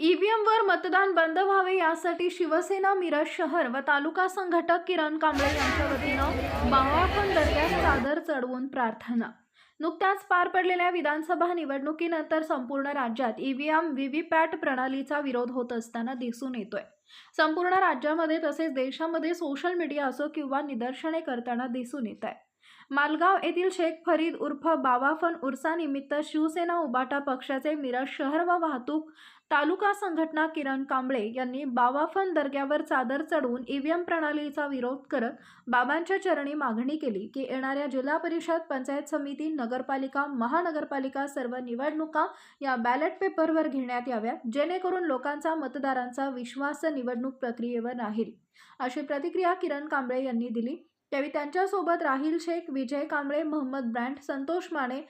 ईव्हीएमवर मतदान बंद व्हावे यासाठी शिवसेना मिरज शहर व तालुका संघटक किरण कांबळे यांच्या वतीनं बावाखण दर्ग्यात चादर चढवून प्रार्थना. नुकत्याच पार पडलेल्या विधानसभा निवडणुकीनंतर संपूर्ण राज्यात ईव्हीएम व्हीव्हीपॅट प्रणालीचा विरोध होत असताना दिसून येतोय. संपूर्ण राज्यामध्ये तसेच देशामध्ये सोशल मीडिया असो किंवा निदर्शने करताना दिसून येत आहे. मालगाव येथील शेख फरीद उर्फ बावाफन उर्सानिमित्त शिवसेना उबाटा पक्षाचे मिरज शहर व वाहतूक तालुका संघटना किरण कांबळे यांनी बावाफन दर्ग्यावर चादर चढवून ईव्हीएम प्रणालीचा विरोध करत बाबांच्या चरणी मागणी केली की येणाऱ्या जिल्हा परिषद पंचायत समिती नगरपालिका महानगरपालिका सर्व निवडणुका या बॅलेट पेपरवर घेण्यात याव्यात जेणेकरून लोकांचा मतदारांचा विश्वास निवडणूक प्रक्रियेवर राहील अशी प्रतिक्रिया किरण कांबळे यांनी दिली. त्यावेळी त्यांच्यासोबत राहील शेख विजय कांबळे मोहम्मद ब्रँड संतोष माने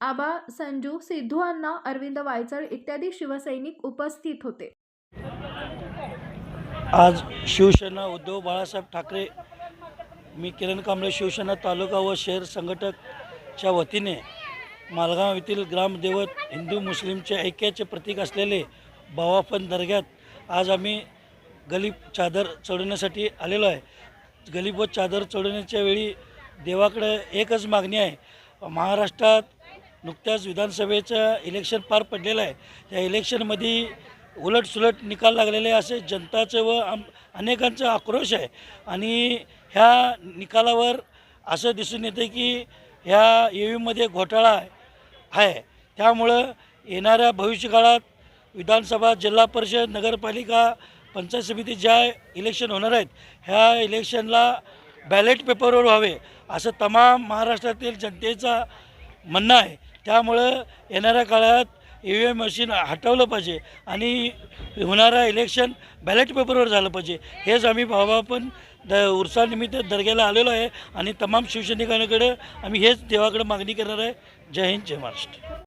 आबा संजू सिद्धू अण्णा अरविंद वायचळ इत्यादी शिवसैनिक उपस्थित होते. आज शिवसेना उद्धव बाळासाहेब ठाकरे मी किरण कांबळे शिवसेना तालुका व शहर संघटकच्या वतीने मालगाव येथील ग्रामदेवत हिंदू मुस्लिमच्या ऐक्याचे प्रतीक असलेले बावाफन दर्ग्यात आज आम्ही गलीब चादर चढवण्यासाठी आलेलो आहे. गलीब चादर चढवण्याच्या वेळी देवाकडे एकच मागणी आहे. महाराष्ट्रात नुकत्याच विधानसभेचं इलेक्शन पार पडलेलं आहे. त्या इलेक्शनमध्ये उलटसुलट निकाल लागलेले असे जनताचं व आम अनेकांचा आक्रोश आहे. आणि ह्या निकालावर असं दिसून येतं की ह्या ई व्हीमध्ये घोटाळा आहे. त्यामुळं येणाऱ्या भविष्यकाळात विधानसभा जिल्हा परिषद नगरपालिका पंचायत समिती ज्या इलेक्शन होणार आहेत ह्या इलेक्शनला बॅलेट पेपरवर व्हावे असं तमाम महाराष्ट्रातील जनतेचा म्हणणं आहे. त्यामुळं येणाऱ्या काळात ई व्ही एम मशीन हटवलं पाहिजे आणि होणारं इलेक्शन बॅलेट पेपरवर झालं पाहिजे. हेच आम्ही भावा पण द उर्सानिमित्त दर्ग्याला आलेलो आहे आणि तमाम शिवसैनिकांकडे आम्ही हेच देवाकडे मागणी करणार आहे. जय हिंद जय महाराष्ट्र.